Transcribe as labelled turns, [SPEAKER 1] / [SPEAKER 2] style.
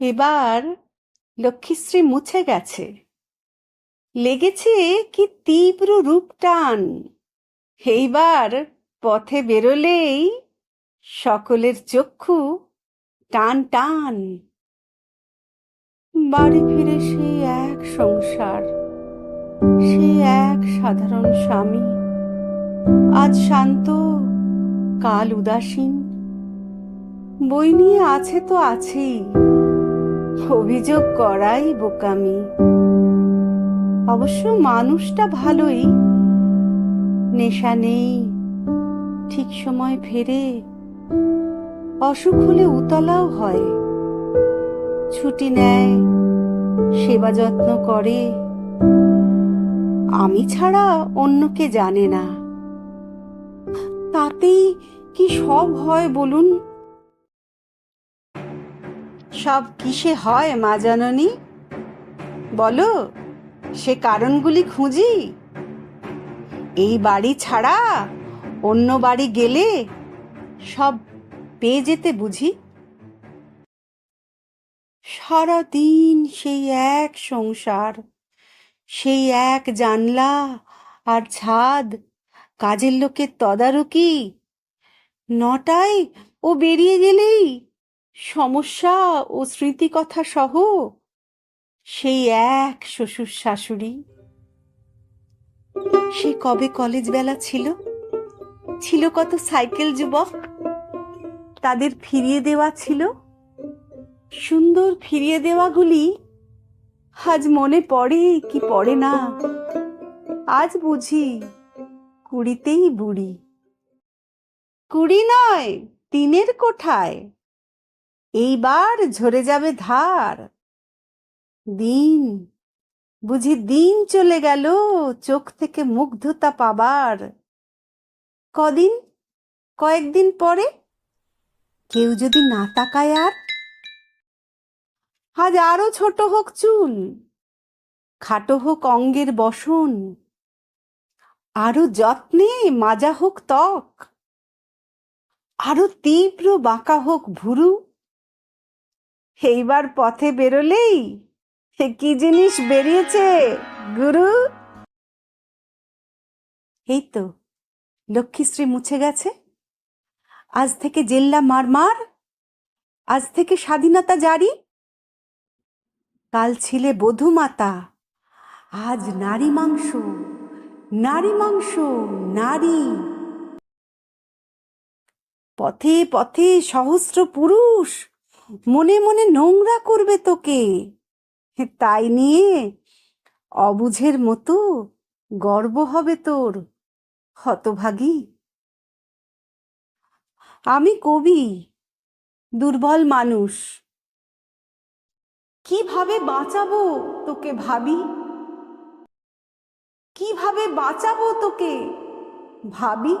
[SPEAKER 1] এবার লক্ষ্মীশ্রী মুছে গেছে। লেগেছে কি তীব্র রূপ টান। এইবার পথে বেরোলেই সকলের চক্ষু টান টান। বাড়ি ফিরে সেই এক সংসার সেই এক সাধারণ স্বামী। আজ শান্ত, কাল উদাসীন। বই নিয়ে আছে তো আছেই। অভিযোগ করাই বোকামি। অবশ্য মানুষটা ভালোই। নেশা নেই, ঠিক সময় ফেরে। অসুখ হলে উতলাও হয়। ছুটি নেয়, সেবা যত্ন করে। আমি ছাড়া অন্যকে জানে না। তাতেই কি সব হয় বলুন? সব কিসে হয় মা জাননী? বলো, সে কারণগুলি খুঁজি। এই বাড়ি ছাড়া অন্য বাড়ি গেলে সব পেয়ে যেতে বুঝি। সারাদিন সেই এক সংসার, সেই এক জানলা আর ছাদ, কাজের লোকের তদারকি, নটায় ও বেরিয়ে গেলেই সমস্যা ও স্মৃতিকথা সহ সেই এক শ্বশুর শাশুড়ি। সে কবে কলেজ বেলা ছিল? ছিল কত সাইকেল যুবক? তাদের ফিরিয়ে দেওয়া ছিল? সুন্দর ফিরিয়ে দেওয়াগুলি আজ মনে পড়ে কি পড়ে না? আজ বুঝি কুড়িতেই বুড়ি। কুড়ি নয়, তিনের কোঠায়। এইবার ঝরে যাবে ধার। দিন, বুঝি দিন চলে গেল চোখ থেকে মুগ্ধতা পাবার। কদিন, কয়েকদিন পরে? কেউ যদি না তাকায় আর? আজ আরও ছোট হোক চুল, খাটো হোক অঙ্গের বসন, আরও যত্নে মাজা হোক ত্বক, আরও তীব্র বাঁকা হোক ভুরু। এইবার পথে বেরোলেই এ কি জিনিস বেরিয়েছে, গুরু? এই তো লক্ষ্মীশ্রী মুছে গেছে। আজ থেকে জেল্লা মারমার আজ থেকে স্বাধীনতা জারি। কাল ছিলে বধূমাতা আজ নারী মাংস নারী মাংস, নারী। পথে পথে সহস্র পুরুষ মনে মনে নোংরা করবে তোকে। তাই নিয়ে অবুঝের মতো গর্ব হবে তোর, হতভাগী। আমি কবি, দুর্বল মানুষ। কীভাবে বাঁচাবো তোকে ভাবি? কীভাবে বাঁচাবো তোকে ভাবি?